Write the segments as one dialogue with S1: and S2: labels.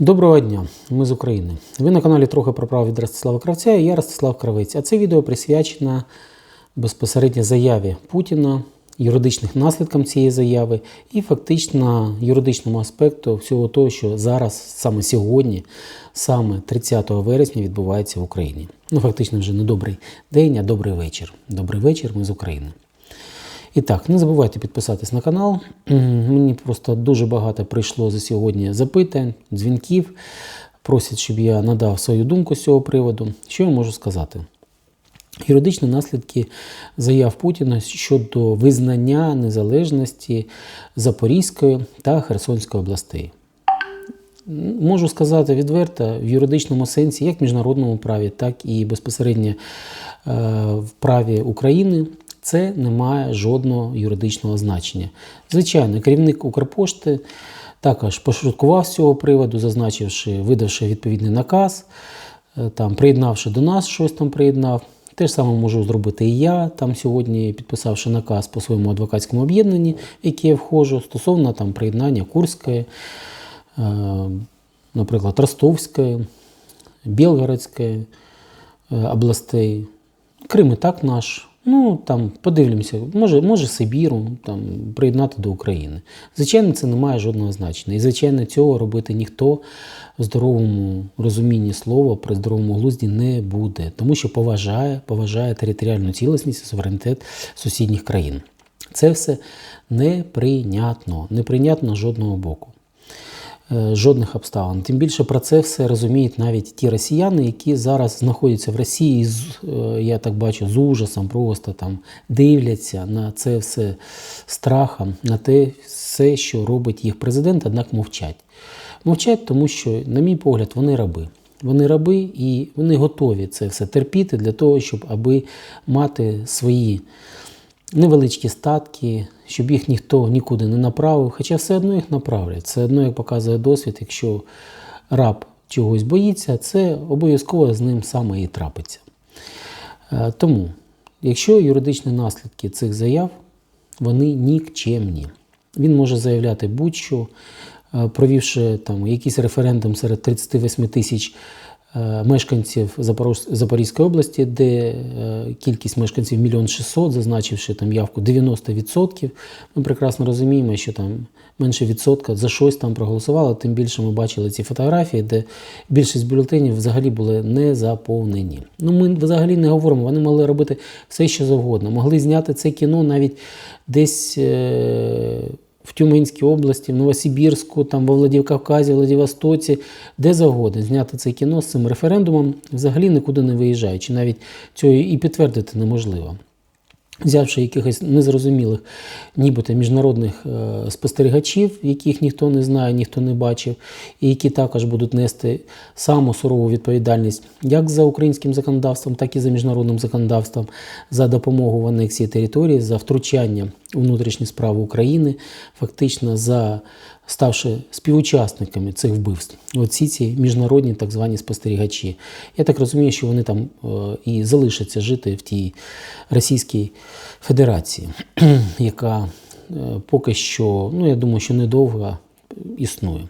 S1: Доброго дня, ми з України. Ви на каналі трохи про право від Ростислава Кравця і я Ростислав Кравець. А це відео присвячено безпосередньо заяві Путіна, юридичних наслідкам цієї заяви і фактично юридичному аспекту всього того, що зараз, саме сьогодні, саме 30 вересня, відбувається в Україні. Ну, фактично, вже не добрий день, а добрий вечір. Добрий вечір, ми з України. І так, не забувайте підписатись на канал. Мені просто дуже багато прийшло за сьогодні запитань, дзвінків. Просять, щоб я надав свою думку з цього приводу. Що я можу сказати? Юридичні наслідки заяв Путіна щодо визнання незалежності Запорізької та Херсонської областей. Можу сказати відверто, в юридичному сенсі, як в міжнародному праві, так і безпосередньо е, в праві України, це не має жодного юридичного значення. Звичайно, керівник Укрпошти також пошуткував з цього приводу, зазначивши, видавши відповідний наказ, е, там, приєднавши до нас щось там приєднав. Те ж саме можу зробити і я, там сьогодні підписавши наказ по своєму адвокатському об'єднанні, в яке я входжу, стосовно там приєднання Курської, е, наприклад, Ростовської, Білгородської е, областей. Крим і так наш. Ну там подивимося, може, може Сибіру там приєднати до України. Звичайно, це не має жодного значення. І звичайно, цього робити ніхто в здоровому розумінні слова при здоровому глузді не буде, тому що поважає, поважає територіальну цілісність і суверенітет сусідніх країн. Це все неприйнятно, неприйнятно з жодного боку. Е, Жодних обставин. Тим більше про це все розуміють навіть ті росіяни, які зараз знаходяться в Росії, з, е, я так бачу, з ужасом просто там дивляться на це все страхом, на те все, що робить їх президент, однак мовчать. Мовчать, тому що, на мій погляд, вони раби. Вони раби і вони готові це все терпіти для того, щоб аби мати свої невеличкі статки, щоб їх ніхто нікуди не направив, хоча все одно їх направлять. Все одно, як показує досвід, якщо раб чогось боїться, це обов'язково з ним саме і трапиться. Е, Тому, якщо юридичні наслідки цих заяв, вони нікчемні. Він може заявляти будь-що, е, провівши там якийсь референдум серед 38 тисяч мешканців Запорізької області, де е, кількість мешканців 1 600, зазначивши там явку 90%. Ми прекрасно розуміємо, що там менше відсотка за щось там проголосувало, тим більше ми бачили ці фотографії, де більшість бюлетенів взагалі були не заповнені. Ну, ми взагалі не говоримо, вони могли робити все, що завгодно. Могли зняти це кіно навіть десь. е, в Тюменській області, в Новосибірську, там во Владикавказі, Владивостоці, де завгодно зняти це кіно з цим референдумом, взагалі нікуди не виїжджаючи. Навіть цього і підтвердити неможливо. Взявши якихось незрозумілих, нібито міжнародних е, спостерігачів, яких ніхто не знає, ніхто не бачив, і які також будуть нести саму сурову відповідальність як за українським законодавством, так і за міжнародним законодавством, за допомогу в анексії території, за втручання внутрішні справи України, фактично за ставши співучасниками цих вбивств. Оці ці міжнародні так звані спостерігачі. Я так розумію, що вони там е, і залишаться жити в тій Російській Федерації, яка е, поки що, ну я думаю, що недовго існує.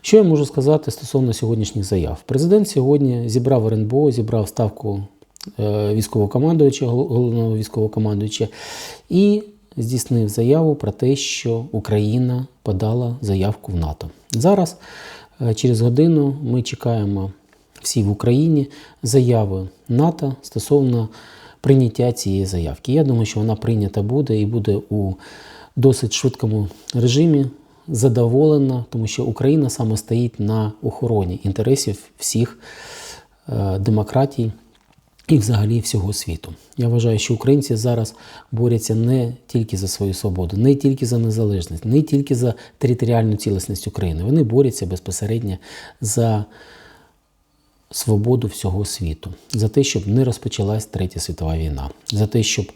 S1: Що я можу сказати стосовно сьогоднішніх заяв? Президент сьогодні зібрав РНБО, зібрав ставку е, військового командуюча, головного військового командуюча і здійснив заяву про те, що Україна подала заявку в НАТО. Зараз, е, через годину, ми чекаємо всі в Україні заяви НАТО стосовно прийняття цієї заявки. Я думаю, що вона прийнята буде і буде у досить швидкому режимі задоволена, тому що Україна саме стоїть на охороні інтересів всіх е, демократій і взагалі всього світу. Я вважаю, що українці зараз борються не тільки за свою свободу, не тільки за незалежність, не тільки за територіальну цілісність України. Вони борються безпосередньо за свободу всього світу, за те, щоб не розпочалась Третя світова війна, за те, щоб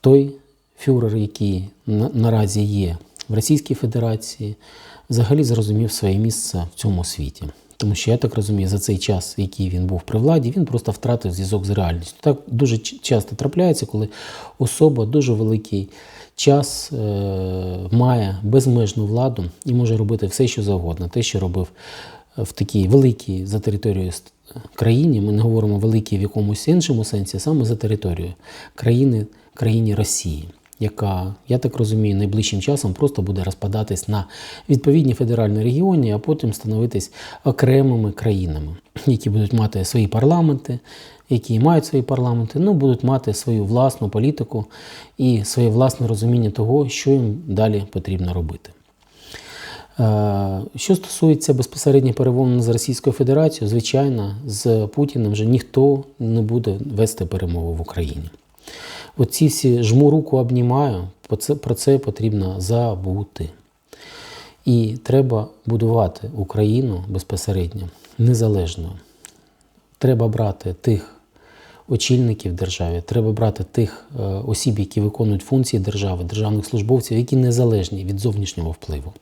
S1: той фюрер, який на- наразі є в Російській Федерації, взагалі зрозумів своє місце в цьому світі. Тому що я так розумію, за цей час, який він був при владі, він просто втратив зв'язок з реальністю. Так дуже часто трапляється, коли особа дуже великий час е, має безмежну владу і може робити все, що завгодно. Те, що робив в такій великій за територією країні, ми не говоримо великій в якомусь іншому сенсі, саме за територією країни, країні Росії, яка, я так розумію, найближчим часом просто буде розпадатись на відповідні федеральні регіони, а потім становитись окремими країнами, які будуть мати свої парламенти, які мають свої парламенти, ну будуть мати свою власну політику і своє власне розуміння того, що їм далі потрібно робити. Е, Що стосується безпосередньо перемовин з Російською Федерацією, звичайно, з Путіним вже ніхто не буде вести перемови в Україні. Оці всі жму руку обнімаю, про це, потрібно забути. І треба будувати Україну безпосередньо незалежною. Треба брати тих очільників держави, треба брати тих е, осіб, які виконують функції держави, державних службовців, які незалежні від зовнішнього впливу.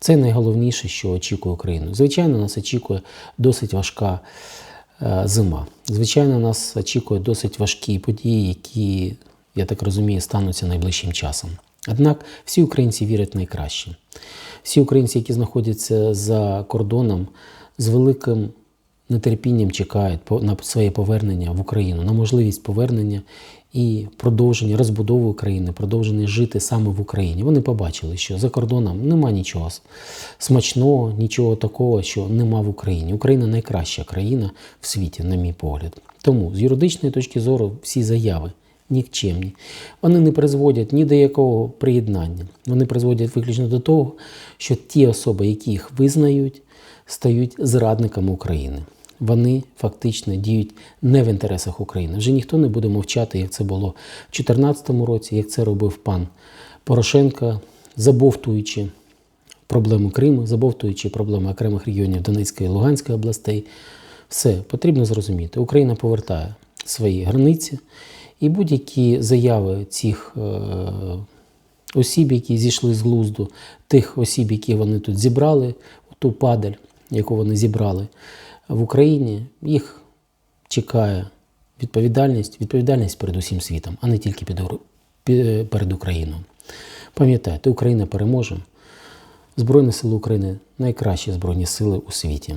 S1: Це найголовніше, що очікує Україну. Звичайно, нас очікує досить важка е, зима. Звичайно, нас очікує досить важкі події, які, я так розумію, стануться найближчим часом. Однак всі українці вірять найкраще. Всі українці, які знаходяться за кордоном, з великим нетерпінням чекають на своє повернення в Україну, на можливість повернення і продовження розбудови України, продовження жити саме в Україні. Вони побачили, що за кордоном нема нічого смачного, нічого такого, що нема в Україні. Україна найкраща країна в світі, на мій погляд. Тому з юридичної точки зору всі заяви нікчемні. Вони не призводять ні до якого приєднання. Вони призводять виключно до того, що ті особи, які їх визнають, стають зрадниками України. Вони фактично діють не в інтересах України. Вже ніхто не буде мовчати, як це було в 2014 році, як це робив пан Порошенко, забовтуючи проблему Криму, забовтуючи проблеми окремих регіонів Донецької і Луганської областей. Все потрібно зрозуміти. Україна повертає свої границі, і будь-які заяви цих е, осіб, які зійшли з глузду, тих осіб, які вони тут зібрали, ту падаль, яку вони зібрали в Україні, їх чекає відповідальність, відповідальність перед усім світом, а не тільки під, перед Україною. Пам'ятайте, Україна переможе. Збройні сили України найкращі збройні сили у світі.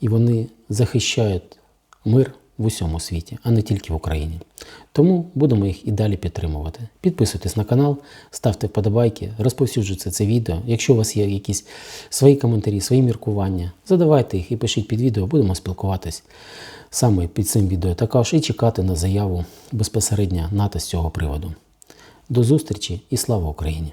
S1: І вони захищають мир в усьому світі, а не тільки в Україні. Тому будемо їх і далі підтримувати. Підписуйтесь на канал, ставте вподобайки, розповсюджуйте це відео. Якщо у вас є якісь свої коментарі, свої міркування, задавайте їх і пишіть під відео, будемо спілкуватись саме під цим відео також і чекати на заяву безпосередньо НАТО з цього приводу. До зустрічі і слава Україні!